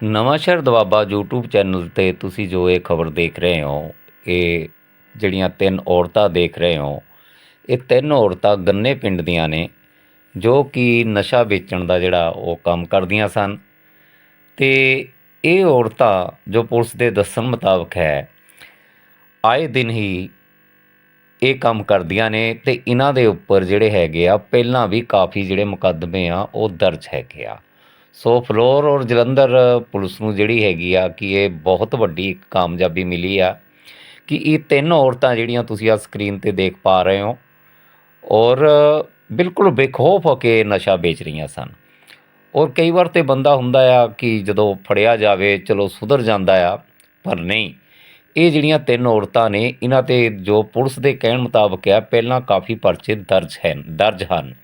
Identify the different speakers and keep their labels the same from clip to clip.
Speaker 1: Nawanshahr Doaba YouTube channel ਤੇ ਤੁਸੀਂ ਜੋ ਇਹ ਖਬਰ ਦੇਖ ਰਹੇ ਹੋ, ਇਹ ਜਿਹੜੀਆਂ ਤਿੰਨ ਔਰਤਾਂ ਦੇਖ ਰਹੇ ਹੋ, ਇਹ ਤਿੰਨ ਔਰਤਾਂ ਗੰਨੇ ਪਿੰਡ ਦੀਆਂ ਨੇ, ਜੋ ਕਿ ਨਸ਼ਾ ਵੇਚਣ ਦਾ ਜਿਹੜਾ ਉਹ ਕੰਮ ਕਰਦੀਆਂ ਸਨ। ਤੇ ਇਹ ਔਰਤਾਂ ਜੋ ਪੁਲਿਸ ਦੇ ਦੱਸਣ ਮੁਤਾਬਕ ਹੈ, ਆਏ ਦਿਨ ਹੀ ਇਹ ਕੰਮ ਕਰਦੀਆਂ ਨੇ ਤੇ ਇਹਨਾਂ ਦੇ ਉੱਪਰ ਜਿਹੜੇ ਹੈਗੇ ਆ, ਪਹਿਲਾਂ ਵੀ ਕਾਫੀ ਜਿਹੜੇ ਮੁਕੱਦਮੇ ਆ, ਉਹ ਦਰਜ ਹੈਗੇ ਆ। ਸੋ ਫਲੋਰ ਔਰ ਜਲੰਧਰ ਪੁਲਿਸ ਨੂੰ ਜਿਹੜੀ ਹੈਗੀ ਆ ਕਿ ਇਹ ਬਹੁਤ ਵੱਡੀ ਕਾਮਯਾਬੀ ਮਿਲੀ ਆ ਕਿ ਇਹ ਤਿੰਨ ਔਰਤਾਂ ਜਿਹੜੀਆਂ ਤੁਸੀਂ ਆ ਸਕਰੀਨ ਤੇ ਦੇਖ ਪਾ ਰਹੇ ਹੋ ਔਰ ਬਿਲਕੁਲ ਬੇਖੌਫ ਹੋ ਕੇ ਨਸ਼ਾ ਵੇਚ ਰਹੀਆਂ ਸਨ। ਔਰ ਕਈ ਵਾਰ ਤੇ ਬੰਦਾ ਹੁੰਦਾ ਆ ਕਿ ਜਦੋਂ ਫੜਿਆ ਜਾਵੇ, ਚਲੋ ਸੁਧਰ ਜਾਂਦਾ ਆ, ਪਰ ਨਹੀਂ। ਇਹ ਜਿਹੜੀਆਂ ਤਿੰਨ ਔਰਤਾਂ ਨੇ, ਇਹਨਾਂ ਤੇ ਜੋ ਪੁਲਿਸ ਦੇ ਕਹਿਣ ਮੁਤਾਬਕ ਆ, ਪਹਿਲਾਂ ਕਾਫੀ ਪਰਚੇ ਦਰਜ ਹਨ ਦਰਜ ਹਨ।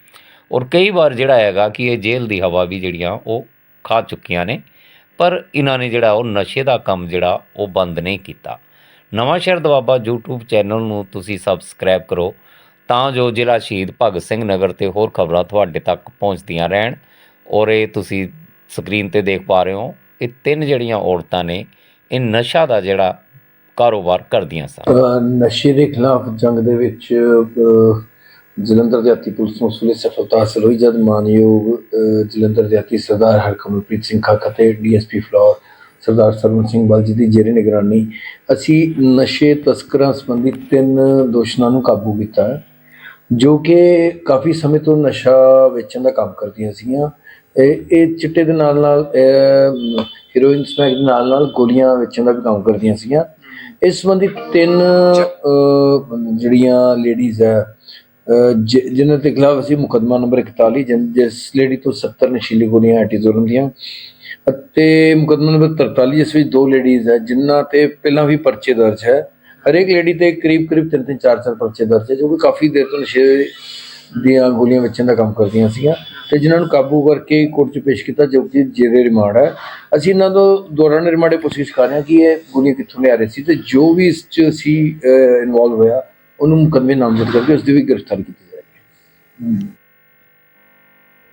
Speaker 1: ਔਰ ਕਈ ਵਾਰ ਜਿਹੜਾ ਹੈਗਾ ਕਿ ਇਹ ਜੇਲ੍ਹ ਦੀ ਹਵਾ ਵੀ ਜਿਹੜੀਆਂ ਉਹ ਖਾ ਚੁੱਕੀਆਂ ਨੇ, ਪਰ ਇਹਨਾਂ ਨੇ ਜਿਹੜਾ ਉਹ ਨਸ਼ੇ ਦਾ ਕੰਮ ਜਿਹੜਾ ਉਹ ਬੰਦ ਨਹੀਂ ਕੀਤਾ। ਨਵਾਂ ਸ਼ਹਿਰ ਦਵਾਬਾ YouTube ਚੈਨਲ ਨੂੰ ਤੁਸੀਂ ਸਬਸਕ੍ਰਾਈਬ ਕਰੋ ਤਾਂ ਜੋ ਜ਼ਿਲ੍ਹਾ ਸ਼ਹੀਦ ਭਗਤ ਸਿੰਘ ਨਗਰ ਤੇ ਹੋਰ ਖਬਰਾਂ ਤੁਹਾਡੇ ਤੱਕ ਪਹੁੰਚਦੀਆਂ ਰਹਿਣ ਔਰ ਇਹ ਤੁਸੀਂ ਸਕਰੀਨ ਤੇ ਦੇਖ ਪਾ ਰਹੇ ਹੋ, ਇਹ ਤਿੰਨ ਜਿਹੜੀਆਂ ਔਰਤਾਂ ਨੇ, ਇਹ ਨਸ਼ਾ ਦਾ ਜਿਹੜਾ ਕਾਰੋਬਾਰ ਕਰਦੀਆਂ ਸਨ।
Speaker 2: ਨਸ਼ੇ ਦੇ ਖਿਲਾਫ ਜੰਗ ਦੇ ਵਿੱਚ ਜਲੰਧਰ ਦਿਹਾਤੀ ਪੁਲਿਸ ਨੂੰ ਸੁਲੇ ਸਫਲਤਾ ਹਾਸਲ ਹੋਈ ਜਦ ਮਾਨਯੋਗ ਜਲੰਧਰ ਦਿਹਾਤੀ ਸਰਦਾਰ ਹਰਕਮਲਪ੍ਰੀਤ ਸਿੰਘ ਖਾਖਾ ਤੇ ਡੀਐਸਪੀ ਫਲੋਰ ਸਰਦਾਰ ਸਰਵਨ ਸਿੰਘ ਬਲਜੀ ਦੀ ਜੇਰੇ ਨਿਗਰਾਨੀ। ਅਸੀਂ ਨਸ਼ੇ ਤਸਕਰਾਂ ਸੰਬੰਧੀ ਤਿੰਨ ਦੋਸ਼ੀਆਂ ਨੂੰ ਕਾਬੂ ਕੀਤਾ ਜੋ ਕਿ ਕਾਫੀ ਸਮੇਂ ਤੋਂ ਨਸ਼ਾ ਵੇਚਣ ਦਾ ਕੰਮ ਕਰਦੀਆਂ ਸੀਗੀਆਂ। ਇਹ ਇਹ ਚਿੱਟੇ ਦੇ ਨਾਲ ਨਾਲ ਹੀਰੋਇਨ ਸਮੈਕ ਦੇ ਨਾਲ ਨਾਲ ਗੋਲੀਆਂ ਵੇਚਣ ਦਾ ਵੀ ਕੰਮ ਕਰਦੀਆਂ ਸੀਗੀਆਂ। ਇਸ ਸੰਬੰਧੀ ਤਿੰਨ ਜਿਹੜੀਆਂ ਲੇਡੀਜ਼ ਹੈ ਜਿਨ੍ਹਾਂ ਦੇ ਖਿਲਾਫ ਅਸੀਂ ਮੁਕੱਦਮਾ ਨੰਬਰ 41 ਜਿਸ ਲੇਡੀ ਤੋਂ 70 ਨਸ਼ੀਲੀ ਗੋਲੀਆਂ ਐਟੀਜ਼ੋਲਮ ਦੀਆਂ ਅਤੇ ਮੁਕੱਦਮਾ ਨੰਬਰ 43 ਜਿਸ ਵਿੱਚ ਦੋ ਲੇਡੀਜ਼ ਹੈ, ਜਿਨ੍ਹਾਂ ਤੇ ਪਹਿਲਾਂ ਵੀ ਪਰਚੇ ਦਰਜ ਹੈ। ਹਰੇਕ ਲੇਡੀ ਤੇ ਕਰੀਬ ਕਰੀਬ ਤਿੰਨ ਤਿੰਨ ਚਾਰ ਚਾਰ ਪਰਚੇ ਦਰਜ ਹੈ, ਜੋ ਕਿ ਕਾਫੀ ਦੇਰ ਤੋਂ ਨਸ਼ੇ ਦੀਆਂ ਗੋਲੀਆਂ ਵੇਚਣ ਦਾ ਕੰਮ ਕਰਦੀਆਂ ਸੀਗੀਆਂ ਤੇ ਜਿਨ੍ਹਾਂ ਨੂੰ ਕਾਬੂ ਕਰਕੇ ਕੋਰਟ 'ਚ ਪੇਸ਼ ਕੀਤਾ, ਜੋ ਕਿ ਜੇਰੇ ਰਿਮਾਂਡ ਹੈ। ਅਸੀਂ ਇਹਨਾਂ ਤੋਂ ਦੌਰਾਨ ਰਿਮਾਂਡੇ ਪੁੱਛਗਿੱਛ ਕਰ ਰਹੇ ਹਾਂ ਕਿ ਇਹ ਗੋਲੀਆਂ ਕਿੱਥੋਂ ਲਿਆ ਰਹੇ ਸੀ ਤੇ ਜੋ ਵੀ ਇਸ 'ਚ ਸੀ ਇਨਵੋਲਵ ਹੋਇਆ ਉਹਨੂੰ ਮੁਕੱਦਮੇ ਨਾਮਜ਼ਦ ਕਰਕੇ ਉਸ ਦੀ ਵੀ ਗ੍ਰਿਫਤਾਰੀ ਕੀਤੀ ਜਾਏਗੀ।